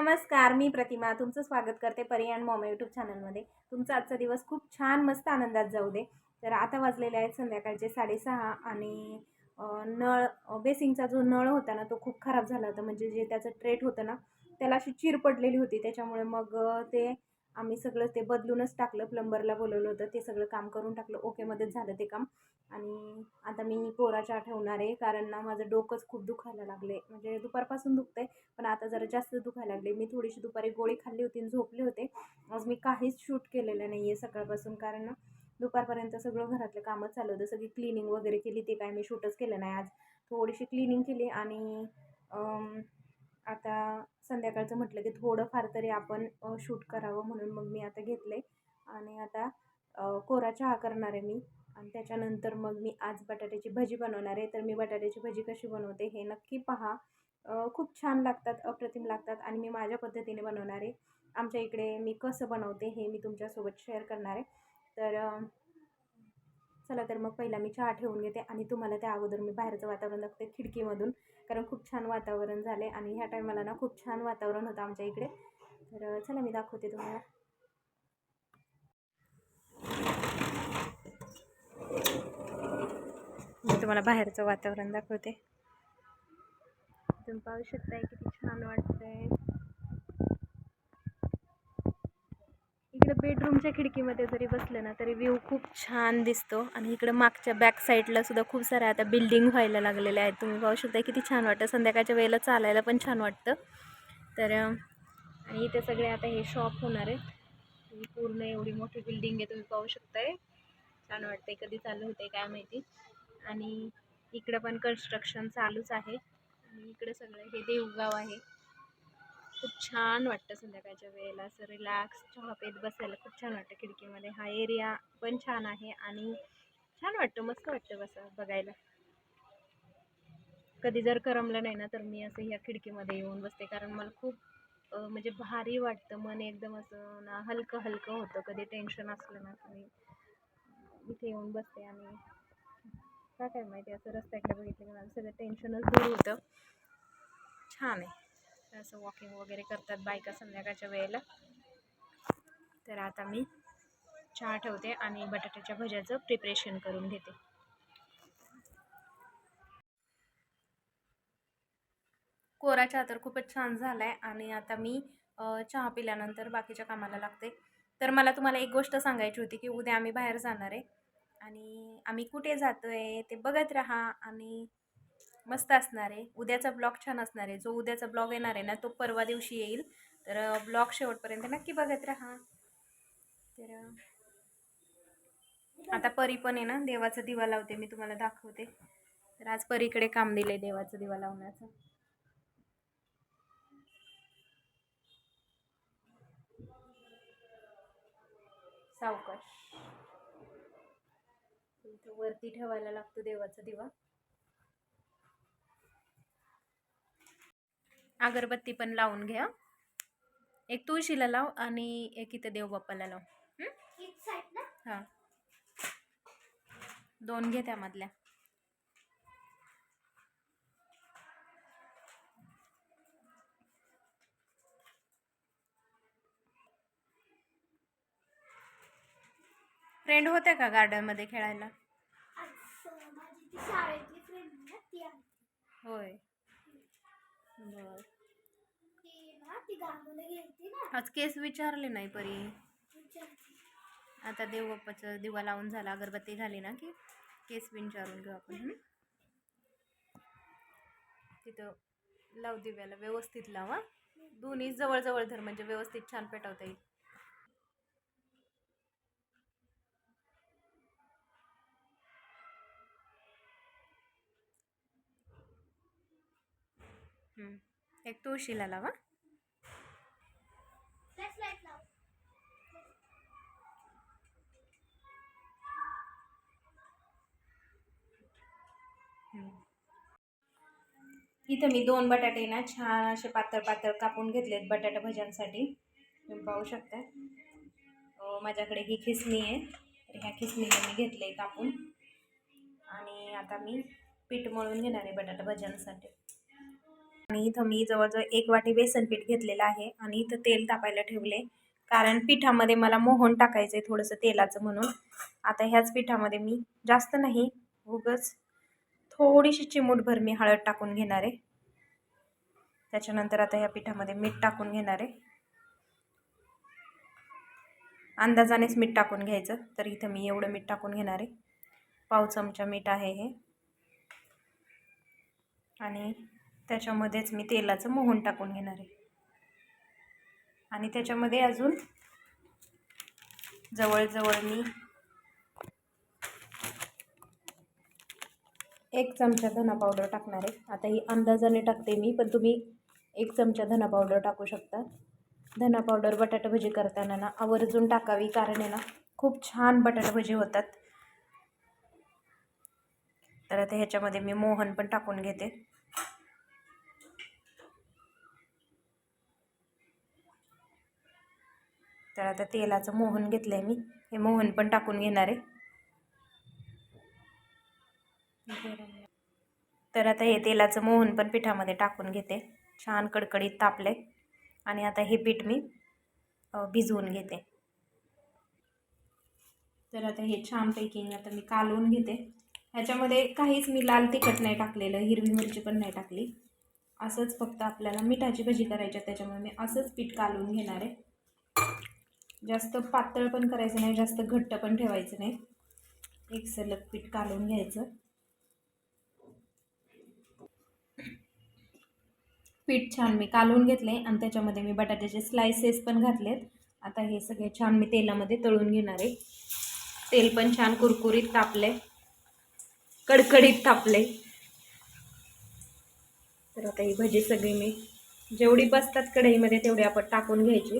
नमस्कार मी प्रतिमा. तुमचं स्वागत करते परी अँड मॉम यूट्यूब चॅनलमध्ये तुमचा आजचा दिवस खूप छान मस्त आनंदात जाऊ दे. तर आता वाजलेले आहेत संध्याकाळचे साडेसहा आणि नळ बेसिंगचा जो नळ होता ना तो खूप खराब झाला होता. म्हणजे जे त्याचं ट्रेट होतं ना त्याला अशी चीर पडलेली होती. त्याच्यामुळे मग ते आम्ही सगळं ते बदलूनच टाकलं. प्लंबरला बोलवलं होतं. ते सगळं काम करून टाकलं. ओकेमध्येच झालं ते काम. आणि आता मी पोराच्या ठेवणार आहे कारण ना माझं डोकंच खूप दुखायला लागले म्हणजे दुपारपासून दुखतंय पण आता जरा जास्त दुखायला लागले मी थोडीशी दुपारी गोळी खाल्ली होती आणि झोपले होते. आज मी काहीच शूट केलेलं नाही आहे सकाळपासून कारण ना दुपारपर्यंत सगळं घरातलं कामच चालू होतं. सगळी क्लिनिंग वगैरे केली ते काय मी शूटच केलं नाही आज. थोडीशी क्लिनिंग केली आणि आता संध्याकाळचं म्हटलं की थोडंफार तरी आपण शूट करावं म्हणून मग मी आता घेतलं आहे आणि आता कोरा चहा करणार आहे मी. आणि त्याच्यानंतर मग मी आज बटाट्याची भजी बनवणार आहे. तर मी बटाट्याची भजी कशी बनवते हे नक्की पहा. खूप छान लागतात अप्रतिम लागतात आणि मी माझ्या पद्धतीने बनवणार आहे. आमच्या इकडे मी कसं बनवते हे मी तुमच्यासोबत शेअर करणार आहे. तर चला तर मग पहिला मी चहा ठेवून घेते आणि तुम्हाला त्या अगोदर मी बाहेरचं वातावरण दाखवते खिडकीमधून. कारण खूप छान वातावरण झाले आणि ह्या टायमाला ना खूप छान वातावरण होतं आमच्या इकडे. तर चला मी दाखवते तुम्हाला. मी तुम्हाला बाहेरचं वातावरण दाखवते. तुम्ही पाहू शकताय किती छान वाटतंय. इकडे बेडरूमच्या खिडकीमध्ये जरी बसलं ना तरी व्ह्यू खूप छान दिसतो. आणि इकडे मागच्या बॅक साईडला सुद्धा खूप साऱ्या आता बिल्डिंग व्हायला लागलेल्या आहेत. तुम्ही पाहू शकता किती छान वाटतं. संध्याकाळच्या वेळेला चालायला पण छान वाटतं. तर आणि इथे सगळे आता हे शॉप होणार आहेत. पूर्ण एवढी मोठी बिल्डिंग आहे तुम्ही पाहू शकताय. छान वाटतंय. कधी चालू होते काय माहिती. आणि इकडं पण कन्स्ट्रक्शन चालूच आहे. आणि इकडे सगळं हे देवगाव आहे. खूप छान वाटतं संध्याकाळच्या वेळेला. असं रिलॅक्स चहा पेत बसायला खूप छान वाटतं खिडकीमध्ये. हा एरिया पण छान आहे आणि छान वाटतं मस्त वाटतं बसा बघायला. कधी जर करमलं नाही ना तर मी असं ह्या खिडकीमध्ये येऊन बसते. कारण मला खूप म्हणजे भारी वाटतं. मन एकदम असं ना हलकं हलकं होतं. कधी टेन्शन असलं ना तर मी इथे येऊन बसते आणि काय काय माहिती? असं रस्त्याकडे बघितलं की मला सगळं टेन्शनच दूर होतं. छान आहे. असं वॉकिंग वगैरे करतात बायका संध्याकाळच्या वेळेला. तर आता मी चहा ठेवते आणि बटाट्याच्या भज्याचं प्रिपरेशन करून घेते. कोरा चहा तर खूपच छान झाला आहे आणि आता मी चहा पिल्यानंतर बाकीच्या कामाला लागते. तर मला तुम्हाला एक गोष्ट सांगायची होती की उद्या आम्ही बाहेर जाणार आहे. आणि आम्ही कुठे जातो आहे ते बघत राहा आणि मस्त असणार आहे. उद्याचा ब्लॉग छान असणार आहे. जो उद्याचा ब्लॉग येणार आहे ना तो परवा दिवशी येईल. तर ब्लॉग शेवटपर्यंत नक्की बघत राहा. तर आता परी पण आहे ना देवाचा दिवा लावते मी तुम्हाला दाखवते. तर आज परीकडे काम दिले देवाचा दिवा लावण्याचं. सावकाश. वरती ठेवायला लागतो देवाचा दिवा. अगरबत्ती पण लावून घ्या. एक तुळशीला लाव आणि एक इथं देवबाप्पाला लाव. हां? दोन घे त्यामधल्या. फ्रेंड होत्या का गार्डनमध्ये खेळायला? शाळेतली फ्रेंड ना ती आहे होय. बर. ती ना ती गावाला गेलती ना. आज केस विचारले नाही परी. विचारते. आता देवबाप्पाचं दिवा लावून झाला अगरबत्ती झाली ना की केस विचारून घेऊ आपण. हं? तिथं लाव दिव्याला व्यवस्थित लावा. दोन्ही जवळजवळ धर म्हणजे व्यवस्थित छान पेटवता येईल. एक तुळशीला लावा. इथं मी दोन बटाटे ना छान असे पातळ पातळ कापून घेतलेत बटाटा भज्यांसाठी. तुम्ही पाहू शकता. माझ्याकडे ही खिसणी आहे. तर ह्या खिसणीने मी घेतले कापून. आणि आता मी पीठ मळून घेणार आहे बटाटा भज्यांसाठी. आणि इथं मी जवळजवळ एक वाटी बेसन पीठ घेतलेलं आहे आणि इथं तेल तापायला ठेवले. कारण पिठामध्ये मला मोहन टाकायचं आहे थोडंसं तेलाचं म्हणून. आता ह्याच पिठामध्ये मी जास्त नाही उगच थोडीशी चिमूटभर मी हळद टाकून घेणार आहे. त्याच्यानंतर आता ह्या पिठामध्ये मीठ टाकून घेणार आहे. अंदाजानेच मीठ टाकून घ्यायचं तर इथं मी एवढं मीठ टाकून घेणार आहे. पाव चमचा मीठ आहे हे. आणि त्याच्यामध्येच मी तेलाचं मोहन टाकून घेणार आहे. आणि त्याच्यामध्ये अजून जवळजवळ मी एक चमचा धना पावडर टाकणार आहे. आता ही अंदाजाने टाकते मी पण तुम्ही एक चमचा धना पावडर टाकू शकता. धना पावडर बटाटा भजी करताना ना आवर्जून टाकावी कारण आहे ना खूप छान बटाटा भजी होतात. तर आता ह्याच्यामध्ये मी मोहन पण टाकून घेते. तर आता तेलाचं मोहन घेतलं आहे मी. हे मोहन पण टाकून घेणार आहे. तर आता हे तेलाचं मोहन पण पिठामध्ये टाकून घेते. छान कडकडीत तापले आणि आता हे पीठ मी भिजवून घेते. तर आता हे छानपैकी आता मी कालवून घेते. ह्याच्यामध्ये काहीच मी लाल तिखट नाही टाकलेलं हिरवी मिरची पण नाही टाकली. असंच फक्त आपल्याला मिठाची भजी करायची आहे, त्याच्यामुळे मी असंच पीठ कालवून घेणार आहे. जास्त पातळ पण करायचं नाही जास्त घट्ट पण ठेवायचं नाही. एक सलग पीठ कालवून घ्यायचं. पीठ छान मी कालवून घेतले आणि त्याच्यामध्ये मी बटाट्याचे स्लायसेस पण घातलेत. आता हे सगळे छान मी तेलामध्ये तळून घेणार आहे. तेल पण छान कुरकुरीत तापले कडकडीत तापले तर आता ही भजी सगळी मी जेवढी बसतात कढईमध्ये तेवढी आपण टाकून घ्यायची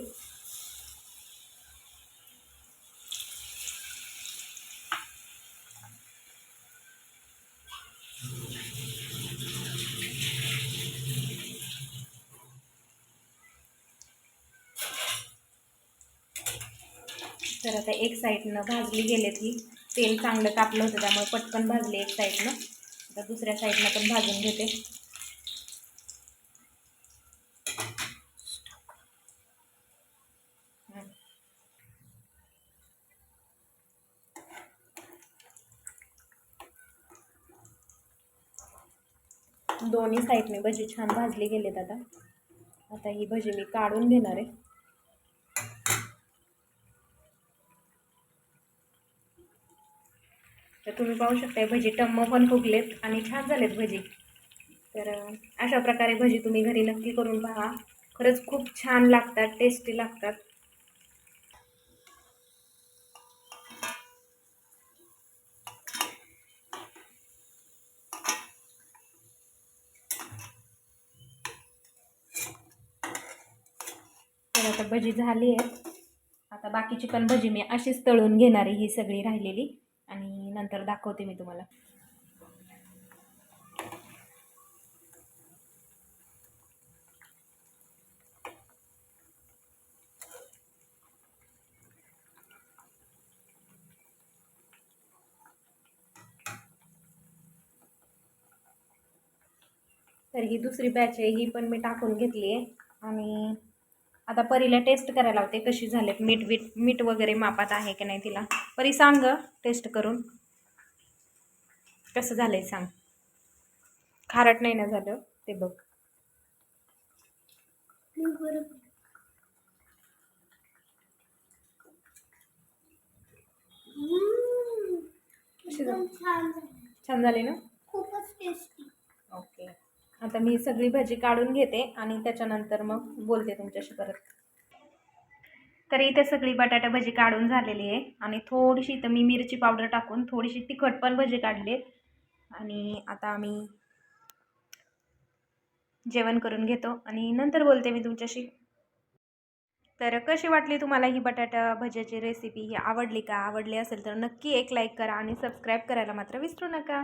तर आता एक साईडनं भाजली गेले ती. तेल चांगलं तापलं होतं त्यामुळे पटकन भाजली एक साईडनं. आता दुसऱ्या साईडनं पण भाजून घेते. दोन्ही साईडने भजी छान भाजली गेलेत आता. आता ही भजी मी काढून घेणार आहे. तर तुम्ही पाहू शकता भजी टम्म पण फुगलेत आणि छान झालेत भजी. तर अशा प्रकारे भजी तुम्ही घरी नक्की करून पहा. खरंच खूप छान लागतात टेस्टी लागतात. तर आता भजी झाली आहे. आता बाकीची पण भजी मी अशीच तळून घेणार आहे ही सगळी राहिलेली. नंतर दाखवते मी तुम्हाला. तर ही दुसरी बॅच आहे ही पण मी टाकून घेतली आहे. आणि आता परीला टेस्ट करायला होते कशी झाले मीठ वीट मीठ वगैरे मापात आहे की नाही तिला. परी सांग टेस्ट करून. कसं झालं आहे सांग. खारट नाही ना झालं ते बघ? छान झालं? छान झाले ना? खूपच टेस्टी ओके आता मी सगळी भाजी काढून घेते आणि त्याच्यानंतर मग बोलते तुमच्याशी परत. तर इथे सगळी बटाटा भजी काढून झालेली आहे आणि थोडीशी इथं मी मिरची पावडर टाकून थोडीशी तिखट पण भजी काढली आहे. आणि आता आम्ही जेवण करून घेतो आणि नंतर बोलते मी तुमच्याशी. तर कशी वाटली तुम्हाला ही बटाटा भज्याची रेसिपी ही आवडली का? आवडली असेल तर नक्की एक लाईक करा आणि सबस्क्राईब करायला मात्र विसरू नका.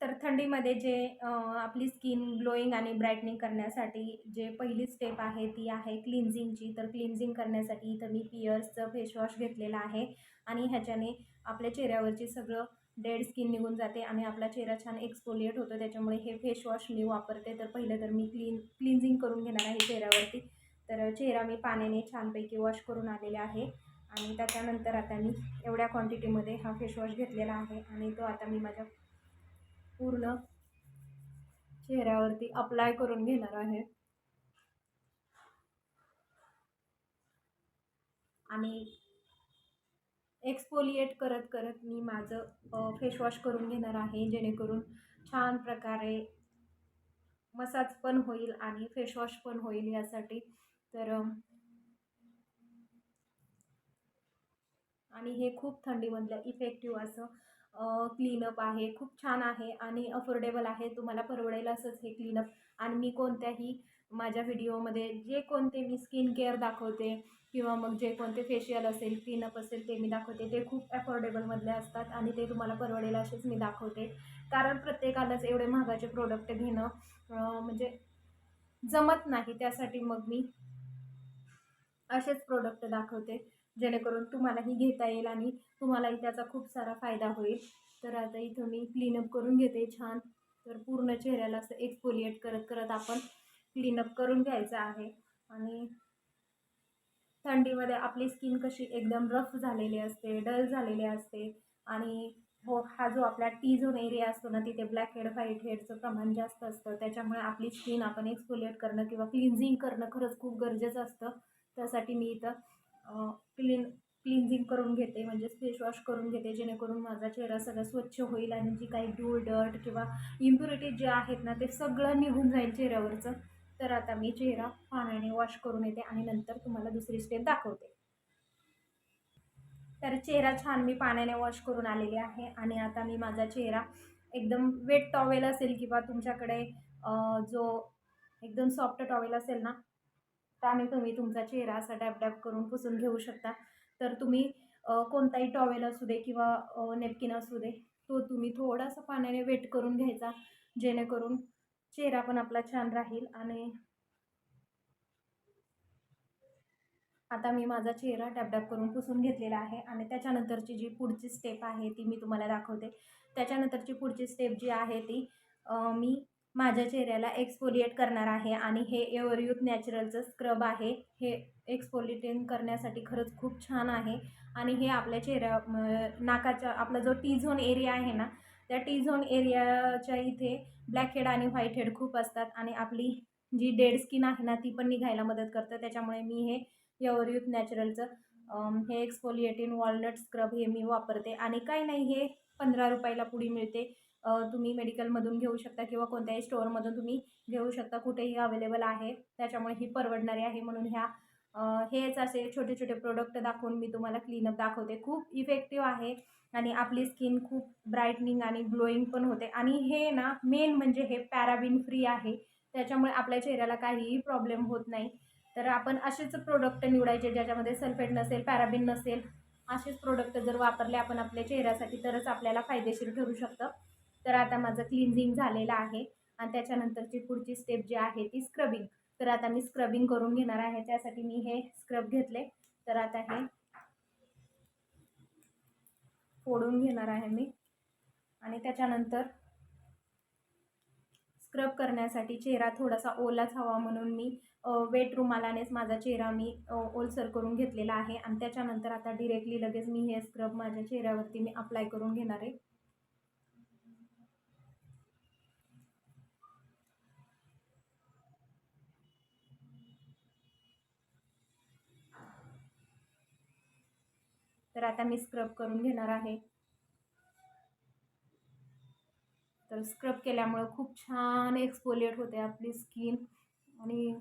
तर थंडीमध्ये जे आपली स्किन ग्लोईंग आणि ब्राईटनिंग करण्यासाठी जे पहिली स्टेप आहे ती आहे क्लिन्झिंगची तर क्लिन्झिंग करण्यासाठी इथं मी पियर्सचं फेसवॉश घेतलेलं आहे आणि ह्याच्याने आपल्या चेहऱ्यावरची सगळं डेड स्किन निघून जाते आणि आपला चेहरा छान एक्सपोलिएट होतो त्याच्यामुळे हे फेस वॉश मी वापरते. तर पहिलं तर मी क्लीन क्लिन्झिंग करून घेणार आहे चेहऱ्यावरती. तर चेहरा मी पाण्याने छानपैकी वॉश करून आलेले आहे. आणि त्याच्यानंतर आता मी एवढ्या क्वांटिटीमध्ये हा फेशवॉश घेतलेला आहे आणि तो आता मी माझ्या पूर्ण चेहऱ्यावरती अप्लाय करून घेणार आहे. आणि एक्सपोलिएट करत करत मी माझं फेसवॉश करून घेणार आहे जेणेकरून छान प्रकारे मसाज पण होईल आणि फेसवॉश पण होईल यासाठी. तर आणि हे खूप थंडीमधलं इफेक्टिव्ह असं क्लीनअप आहे. खूप छान आहे आणि अफोर्डेबल आहे. तुम्हाला परवडेल असंच हे क्लीनअप आणि मी कोणत्याही माझ्या व्हिडिओमध्ये जे कोणते मी स्किन केअर दाखवते किंवा मग जे कोणते फेशियल असेल क्लीनअप असेल ते मी दाखवते. ते खूप अफोर्डेबलमधले असतात आणि ते तुम्हाला परवडेल असेच मी दाखवते. कारण प्रत्येकालाच एवढे महागाचे प्रोडक्ट घेणं म्हणजे जमत नाही. त्यासाठी मग मी असेच प्रोडक्ट दाखवते. जेणेकरून तुम्हालाही घेता येईल आणि तुम्हालाही त्याचा खूप सारा फायदा होईल. तर आता इथं मी क्लीनअप करून घेते छान. तर पूर्ण चेहऱ्याला असं एक्सपोलिएट करत करत आपण क्लीनअप करून घ्यायचं आहे. आणि थंडीमध्ये आपली स्किन कशी एकदम रफ झालेली असते डल झालेली असते. आणि हो हा जो आपला टी झोन एरिया असतो ना तिथे ब्लॅक हेड व्हाईट हेडचं प्रमाण जास्त असतं. त्याच्यामुळे आपली स्किन आपण एक्सफोलिएट करणं किंवा क्लिन्झिंग करणं खरंच खूप गरजेचं असतं. त्यासाठी मी इथं क्लीन क्लिन्झिंग करून घेते. म्हणजेच फेसवॉश करून घेते जेणेकरून माझा चेहरा सगळा स्वच्छ होईल आणि जी काही धूळ डर्ट किंवा इम्प्युरिटीज जे आहेत ना ते सगळं निघून जाईल चेहऱ्यावरचं. तर आता मी चेहरा पाण्याने वॉश करून येते आणि नंतर तुम्हाला दुसरी स्टेप दाखवते. तर चेहरा छान मी पाण्याने वॉश करून आलेली आहे आणि आता मी माझा चेहरा एकदम वेट टॉवेल असेल किंवा तुमच्याकडे जो एकदम सॉफ्ट टॉवेल असेल ना त्याने तुम्ही तुमचा चेहरा असा डॅप डॅप करून पुसून घेऊ शकता. तर तुम्ही कोणताही टॉवेल असू दे किंवा नेपकिन असू दे तो तुम्ही थोडासा पाण्याने वेट करून घ्यायचा जेणेकरून चेहरा पण आपला छान राहील आणि आता मी माझा चेहरा डॅपडॅप करून पुसून घेतलेला आहे आणि त्याच्यानंतरची जी पुढची स्टेप आहे ती मी तुम्हाला दाखवते. त्याच्यानंतरची पुढची स्टेप जी आहे ती मी माझ्या चेहऱ्याला एक्सफोलिएट करणार आहे आणि हे एवरयूथ नॅचरलचं स्क्रब आहे. हे एक्सफोलिएटिंग करण्यासाठी खरंच खूप छान आहे आणि हे आपल्या चेहऱ्या नाकाच्या आपला जो टी झोन एरिया आहे ना त्या टी झोन एरियाच्या इथे ब्लॅक हेड आणि व्हाईट हेड खूप असतात आणि आपली जी डेड स्किन आहे ना ती पण निघायला मदत करतं. त्याच्यामुळे मी हे एवर युथ नॅचरलचं हे एक्सफोलिएटिन वॉलनट स्क्रब हे मी वापरते. आणि काही नाही हे पंधरा रुपयाला पुढे मिळते. तुम्ही मेडिकलमधून घेऊ शकता किंवा कोणत्याही स्टोअरमधून तुम्ही घेऊ शकता. कुठेही अवेलेबल आहे. त्याच्यामुळे ही परवडणारी आहे. म्हणून ह्या हेच असे छोटे छोटे प्रोडक्ट दाखवून मी तुम्हाला क्लीनअप दाखवते. खूप इफेक्टिव्ह आहे. आणि आपली स्किन खूप ब्राईटनिंग आणि ग्लोईंग पण होते. आणि हे ना मेन म्हणजे हे पॅराबिन फ्री आहे. त्याच्यामुळे आपल्या चेहऱ्याला काहीही प्रॉब्लेम होत नाही. तर आपण असेच प्रोडक्ट निवडायचे ज्याच्यामध्ये सल्फेट नसेल पॅराबिन नसेल असेच प्रोडक्ट जर वापरले आपण आपल्या चेहऱ्यासाठी तरच आपल्याला फायदेशीर ठरू शकतं. तर आता माझं क्लिन्झिंग झालेलं आहे. आणि त्याच्यानंतरची पुढची स्टेप जी आहे ती स्क्रबिंग तर आता मी स्क्रबिंग करून घेणार आहे. त्यासाठी मी हे स्क्रब घेतले. तर आता हे फोडून घेणार आहे मी. आणि त्याच्यानंतर स्क्रब करण्यासाठी चेहरा थोडासा ओलाच हवा म्हणून मी वेट रुमालानेच माझा चेहरा मी ओलसर करून घेतलेला आहे. आणि त्याच्यानंतर आता डिरेक्टली लगेच मी हे स्क्रब माझ्या चेहऱ्यावरती मी अप्लाय करून घेणार आहे. तर आता मी स्क्रब करून घेणार आहे. तर स्क्रब केल्यामुळं खूप छान एक्सपोलिएट होते आपली स्किन आणि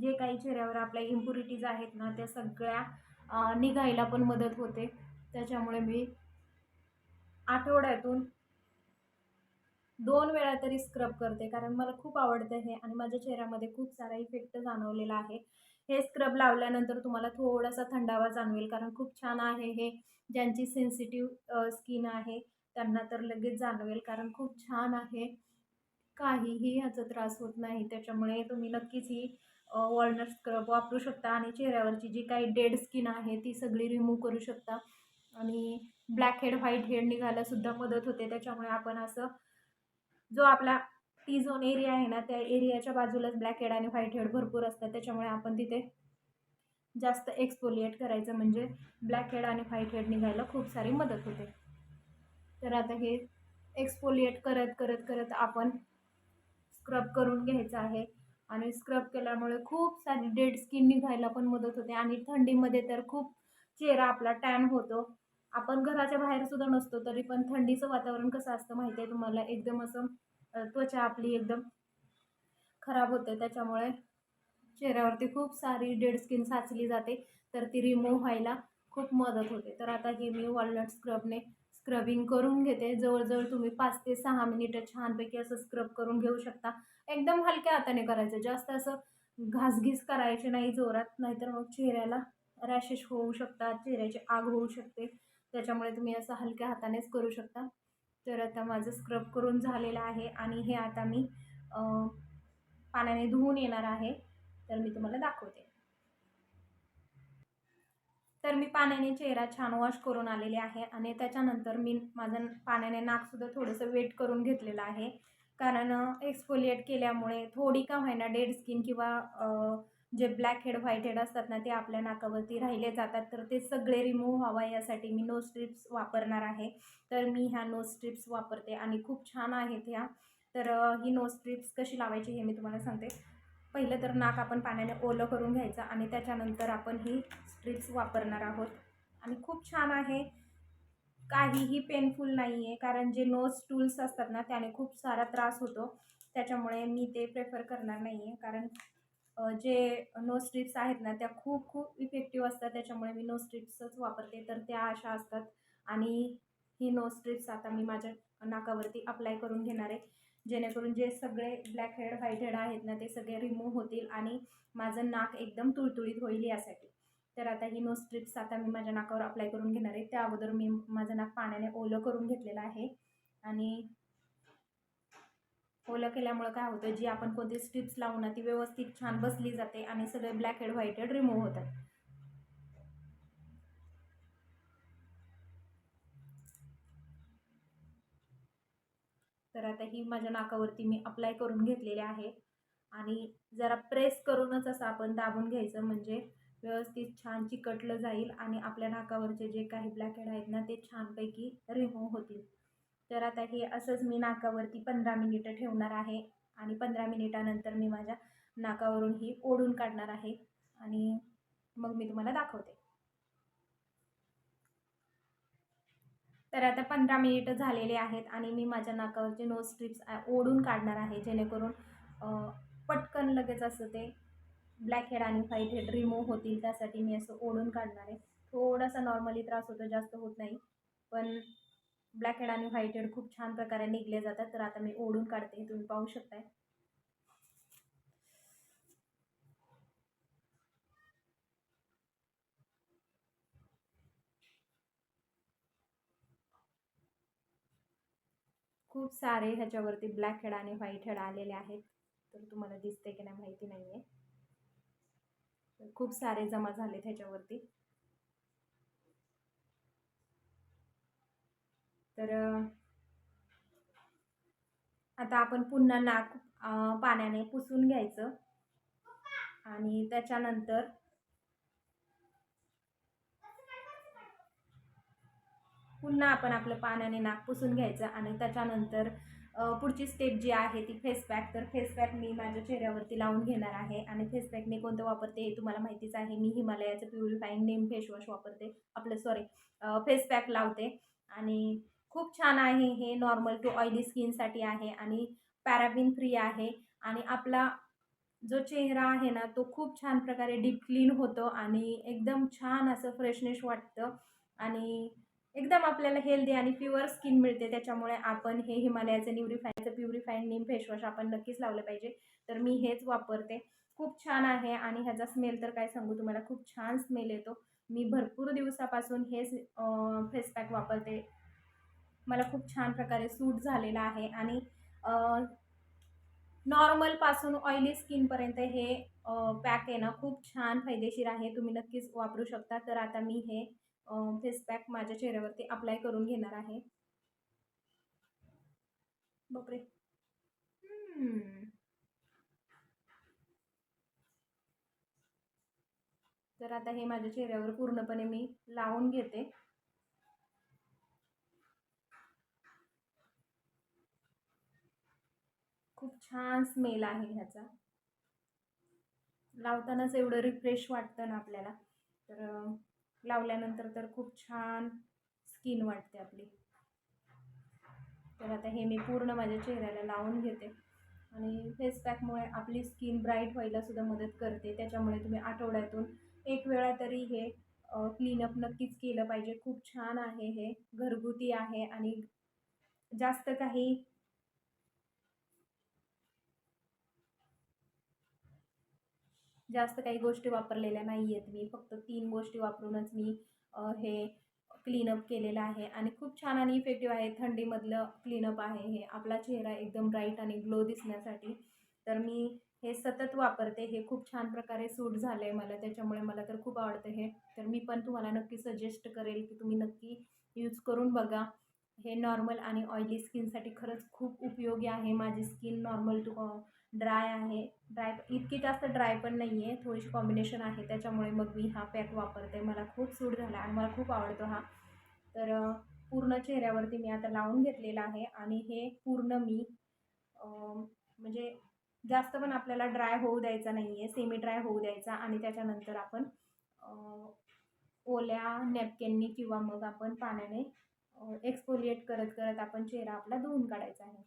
जे काही चेहऱ्यावर आपल्या इम्प्युरिटीज आहेत ना त्या सगळ्या निघायला पण मदत होते. त्याच्यामुळे मी आठवड्यातून दोन वेळा तरी स्क्रब करते कारण मला खूप आवडतं हे आणि माझ्या चेहऱ्यामध्ये खूप सारा इफेक्ट जाणवलेला आहे. हे स्क्रब लावल्यानंतर तुम्हाला थोडासा थंडावा जाणवेल कारण खूप छान आहे हे. ज्यांची सेन्सिटिव्ह स्किन आहे त्यांना तर लगेच जाणवेल कारण खूप छान आहे. काहीही ह्याचा त्रास होत नाही. त्याच्यामुळे तुम्ही नक्कीच ही वॉलनट स्क्रब वापरू शकता आणि चेहऱ्यावरची जी काही डेड स्किन आहे ती सगळी रिमूव्ह करू शकता. आणि ब्लॅक हेड व्हाईट हेड निघायला सुद्धा मदत होते. त्याच्यामुळे आपण असं जो आपला टी झोन एरिया आहे ना त्या एरियाच्या बाजूलाच ब्लॅक हेड आणि व्हाईट हेड भरपूर असतात. त्याच्यामुळे आपण तिथे जास्त एक्सपोलिएट करायचं म्हणजे ब्लॅक हेड आणि व्हाईट हेड निघायला खूप सारी मदत होते. तर आता हे एक्सपोलिएट करत करत करत आपण स्क्रब करून घ्यायचं आहे. आणि स्क्रब केल्यामुळे खूप सारी डेड स्किन निघायला पण मदत होते. आणि थंडीमध्ये तर खूप चेहरा आपला टॅन होतो. आपण घराच्या बाहेर सुद्धा नसतो तरी पण थंडीचं वातावरण कसं असतं माहिती आहे तुम्हाला? एकदम असं त्वचा आपली एकदम खराब होते त्याच्यामुळे चेहऱ्यावरती खूप सारी डेड स्किन साचली जाते तर ती रिमूव्ह व्हायला खूप मदत होते. तर आता हे मी वॉलनट स्क्रबने स्क्रबिंग करून घेते. जवळजवळ तुम्ही पाच ते सहा मिनिटं छानपैकी असं स्क्रब करून घेऊ शकता. एकदम हलक्या हाताने करायचं. जास्त असं घासघीस करायचे नाही जोरात नाहीतर मग चेहऱ्याला रॅशेस होऊ शकतात चेहऱ्याची आग होऊ शकते. त्याच्यामुळे तुम्ही असं हलक्या हातानेच करू शकता. तर आता माझं स्क्रब करून झालेलं आहे आणि हे आता मी पाण्याने धुवून येणार आहे. तर मी तुम्हाला दाखवते. तर मी पाण्याने चेहरा छान वॉश करून आलेले आहे आणि त्याच्यानंतर मी माझं पाण्याने नाकसुद्धा थोडंसं वेट करून घेतलेलं आहे. कारण एक्सफोलिएट केल्यामुळे थोडी का होईना डेड स्किन किंवा जे ब्लॅक हेड व्हाईट हेड असतात ना ते आपल्या नाकावरती राहिले जातात. तर ते सगळे रिमूव्ह व्हावा यासाठी मी नो स्ट्रिप्स वापरणार आहे. तर मी ह्या नो स्ट्रिप्स वापरते आणि खूप छान आहेत ह्या. तर ही नो स्ट्रिप्स कशी लावायची हे मी तुम्हाला सांगते. पहिलं तर नाक आपण पाण्याने ओलं करून घ्यायचं आणि त्याच्यानंतर आपण ही स्ट्रिप्स वापरणार आहोत. आणि खूप छान आहे. काहीही पेनफुल नाही आहे कारण जे नोज टूल्स असतात ना त्याने खूप सारा त्रास होतो. त्याच्यामुळे मी ते प्रेफर करणार नाही आहे कारण जे नो स्ट्रिप्स आहेत ना त्या खूप खूप इफेक्टिव्ह असतात. त्याच्यामुळे मी नो स्ट्रिप्सच वापरते. तर त्या अशा असतात. आणि ही नो स्ट्रिप्स आता मी माझ्या नाकावरती अप्लाय करून घेणार आहे. जेणेकरून जे सगळे ब्लॅक हेड व्हाईट हेड आहेत ना ते सगळे रिमूव्ह होतील आणि माझं नाक एकदम तुळतुळीत होईल यासाठी. तर आता ही नो स्ट्रिप्स आता मी माझ्या नाकावर अप्लाय करून घेणार आहे. त्या अगोदर मी माझं नाक पाण्याने ओलं करून घेतलेलं आहे. आणि ओलं केल्यामुळं काय होतं जी आपण कोणती स्ट्रिप्स लावू ना ती व्यवस्थित छान बसली जाते आणि सगळे blackhead whitehead remove होतात. तर आता ही माझ्या नाकावरती मी अप्लाय करून घेतलेली आहे. आणि जरा प्रेस करूनच असं आपण दाबून घ्यायचं म्हणजे व्यवस्थित छान चिकटलं जाईल आणि आपल्या नाकावरचे जे काही ब्लॅक हेड आहेत ना ते छानपैकी रिमूव्ह होतील. तर आता हे असंच मी नाकावरती पंधरा मिनिटं ठेवणार आहे आणि पंधरा मिनिटानंतर मी माझ्या नाकावरून ही ओढून काढणार आहे आणि मग मी तुम्हाला दाखवते. तर आता पंधरा मिनिटं झालेले आहेत आणि मी माझ्या नाकावरचे नो स्ट्रिप्स ओढून काढणार आहे जेणेकरून पटकन लगेच असं ते ब्लॅक हेड आणि व्हाईट हेड रिमूव्ह होतील त्यासाठी मी असं ओढून काढणार आहे. थोडासा नॉर्मली त्रास होतो जास्त होत नाही. पण ब्लॅक हेड आणि व्हाईट हेड खूप छान प्रकारे निघले जातात. तर आता मी ओढून काढते तुम्ही पाहू शकताय. खूप सारे ह्याच्यावरती ब्लॅक हेड आणि व्हाईट हेड आलेले आहेत. तर तुम्हाला दिसते की नाही माहिती नाही आहे खूप सारे जमा झालेत ह्याच्यावरती. तर आता आपण पुन्हा नाक पाण्याने पुसून घ्यायचं. आणि त्याच्यानंतर पुन्हा आपण आपलं पाण्याने नाक पुसून घ्यायचं आणि त्याच्यानंतर पुढची स्टेप जी आहे ती फेस पॅक तर फेस पॅक मी माझ्या चेहऱ्यावरती लावून घेणार आहे आणि फेस पॅक मी कोणतं वापरते हे तुम्हाला माहितीच आहे. मी हिमालयाचं प्युरिफाईंग नेम फेस वॉश वापरते. आपलं सॉरी फेस पॅक लावते. आणि खूप छान आहे. हे नॉर्मल टू ऑइली स्किनसाठी आहे आणि पॅराबिन फ्री आहे. आणि आपला जो चेहरा आहे ना तो खूप छान प्रकारे डीप क्लीन होतो आणि एकदम छान असं फ्रेशनेस वाटतं. आणि एकदम आपल्याला हेल्दी आणि प्युअर स्किन मिळते. त्याच्यामुळे आपण हे हिमालयाचं न्यूरिफायचं प्युरिफाईड नीम फेसवॉश आपण नक्कीच लावलं पाहिजे. तर मी हेच वापरते. खूप छान आहे आणि ह्याचा स्मेल तर काय सांगू तुम्हाला खूप छान स्मेल येतो. मी भरपूर दिवसापासून हेच फेस पॅक वापरते. मला खूप छान प्रकारे सूट झालेला आहे आणि नॉर्मलपासून ऑइली स्किनपर्यंत हे पॅक आहे ना खूप छान फायदेशीर आहे. तुम्ही नक्कीच वापरू शकता. तर आता मी हे फेस पॅक माझ्या चेहऱ्यावरती अप्लाय करून घेणार आहे. बापरे. तर आता हे माझ्या चेहऱ्यावर पूर्णपणे मी लावून घेते खूप छान स्मेल आहे ह्याचा. लावतानाच एवढं रिफ्रेश वाटतं ना आपल्याला. तर लावल्यानंतर तर खूप छान स्किन वाटते आपली. तर आता हे मी पूर्ण माझ्या चेहऱ्याला लावून घेते. आणि फेस पॅकमुळे आपली स्किन ब्राईट व्हायला सुद्धा मदत करते. त्याच्यामुळे तुम्ही आठवड्यातून एक वेळा तरी हे क्लीनअप नक्कीच केलं पाहिजे. खूप छान आहे हे. घरगुती आहे आणि जास्त काही जास्त काही गोष्टी वापरलेल्या नाही आहेत मी फक्त तीन गोष्टी वापरूनच मी हे क्लीनअप केलेलं आहे. आणि खूप छान आणि इफेक्टिव्ह आहे. थंडीमधलं क्लीनअप आहे हे. आपला चेहरा एकदम ब्राईट आणि ग्लो दिसण्यासाठी. तर मी हे सतत वापरते. हे खूप छान प्रकारे सूट झालं आहे मला. त्याच्यामुळे मला तर खूप आवडतं हे. तर मी पण तुम्हाला नक्की सजेस्ट करेल की तुम्ही नक्की यूज करून बघा. हे नॉर्मल आणि ऑइली स्किनसाठी खरंच खूप उपयोगी आहे. माझी स्किन नॉर्मल टू ड्राय आहे. ड्राय इतकी जास्त ड्राय पण नाही आहे थोडीशी कॉम्बिनेशन आहे. त्याच्यामुळे मग मी हा पॅक वापरते. मला खूप सूट झाला आणि मला खूप आवडतो हा. तर पूर्ण चेहऱ्यावरती मी आता लावून घेतलेला आहे आणि हे पूर्ण मी म्हणजे जास्त पण आपल्याला ड्राय होऊ द्यायचा नाही आहे सेमी ड्राय होऊ द्यायचा आणि त्याच्यानंतर आपण ओल्या नॅपकिननी किंवा मग आपण पाण्याने एक्सफोलिएट करत करत आपण चेहरा आपला धुवून काढायचा आहे.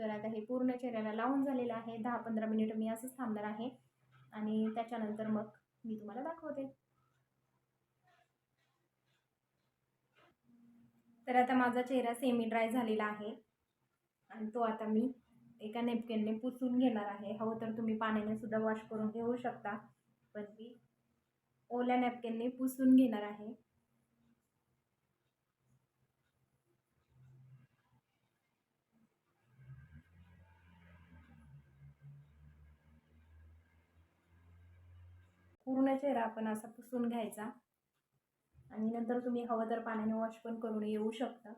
तर आता हे पूर्ण चेहऱ्याला लावून झालेलं आहे. दहा पंधरा मिनिटं मी असंच थांबणार आहे. आणि त्याच्यानंतर मग मी तुम्हाला दाखवते. तर आता माझा चेहरा सेमी ड्राय झालेला आहे. आणि तो आता मी एका नेपकिनने पुसून घेणार आहे. हवं तर तुम्ही पाण्याने सुद्धा वॉश करून घेऊ शकता. पण मी ओल्या नॅपकिनने पुसून घेणार आहे. पूर्ण चेहरा आपण असा पुसून घ्यायचा. आणि नंतर तुम्ही हवं तर पाण्याने वॉश पण करून येऊ शकता.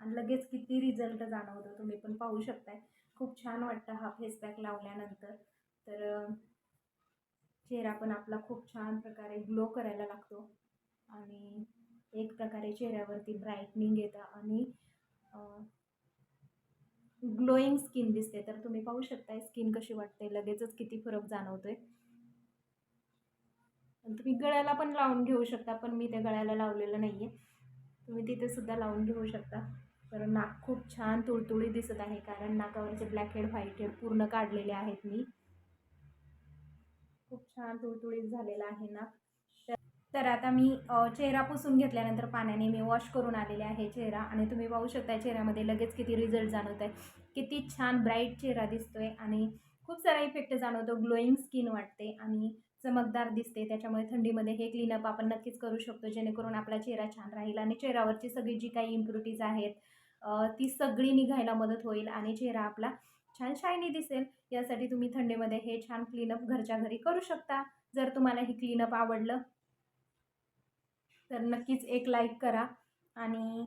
आणि लगेच किती रिझल्ट जाणवतो तुम्ही पण पाहू शकताय. खूप छान वाटतं हा फेस पॅक लावल्यानंतर. तर चेहरा पण आपला खूप छान प्रकारे ग्लो करायला लागतो. आणि एक प्रकारे चेहऱ्यावरती ब्राईटनिंग येतं आणि ग्लोईंग स्किन दिसते. तर तुम्ही पाहू शकताय स्किन कशी वाटते लगेचच किती फरक जाणवतोय. आणि तुम्ही गळ्याला पण लावून घेऊ शकता पण मी त्या गळ्याला लावलेलं नाही आहे तुम्ही तिथे सुद्धा लावून घेऊ शकता. तर नाक खूप छान तुळतुळी दिसत आहे कारण नाकावरचे ब्लॅक हेड व्हाईट हेड पूर्ण काढलेले आहेत मी. खूप छान तुळतुळीत झालेला आहे नाक. तर- आता मी चेहरा पुसून घेतल्यानंतर पाण्याने मी वॉश करून आलेले आहे चेहरा आणि तुम्ही पाहू शकता चेहऱ्यामध्ये लगेच किती रिझल्ट जाणवत आहे किती छान ब्राईट चेहरा दिसतोय आणि खूप सारा इफेक्ट जाणवतो. ग्लोईंग स्किन वाटते आणि चमकदार दिसते. त्याच्यामुळे थंडीमध्ये हे क्लीनअप आपण नक्कीच करू शकतो. जेणेकरून आपला चेहरा छान राहील आणि चेहऱ्यावरची सगळी जी काही इम्प्युरिटीज आहेत ती सगळी निघायला मदत होईल आणि चेहरा आपला छान शायनी दिसेल. यासाठी तुम्ही थंडीमध्ये हे छान क्लीनअप घरच्या घरी करू शकता. जर तुम्हाला हे क्लीनअप आवडलं तर नक्कीच एक लाईक करा आणि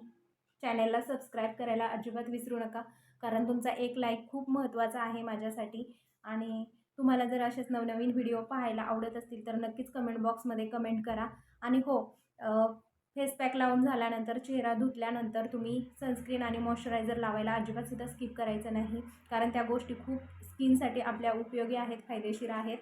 चॅनलला सबस्क्राईब करायला अजिबात विसरू नका. कारण तुमचा एक लाईक खूप महत्त्वाचा आहे माझ्यासाठी. आणि तुम्हाला जर असेच नवनवीन व्हिडिओ पाहायला आवडत असतील तर नक्कीच कमेंट बॉक्समध्ये कमेंट करा. आणि हो फेस पॅक लावून झाल्यानंतर चेहरा धुतल्यानंतर तुम्ही सनस्क्रीन आणि मॉइश्चरायझर लावायला अजिबात सुद्धा स्किप करायचं नाही. कारण त्या गोष्टी खूप स्किनसाठी आपल्या उपयोगी आहेत फायदेशीर आहेत.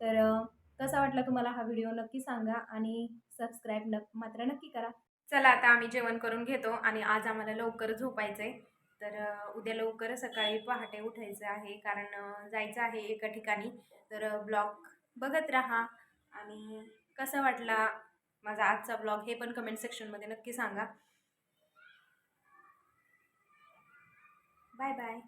तर कसा वाटला तुम्हाला हा व्हिडिओ नक्की सांगा आणि सबस्क्राईब न मात्र नक्की करा. चला आता आम्ही जेवण करून घेतो आणि आज आम्हाला लवकर झोपायचं आहे तर उद्या लवकर सकाळी पहाटे उठायचं आहे कारण जायचं आहे एका ठिकाणी. तर ब्लॉग बघत राहा. आणि कसा वाटला माझा आजचा ब्लॉग हे पण कमेंट सेक्शनमध्ये नक्की सांगा. Bye bye.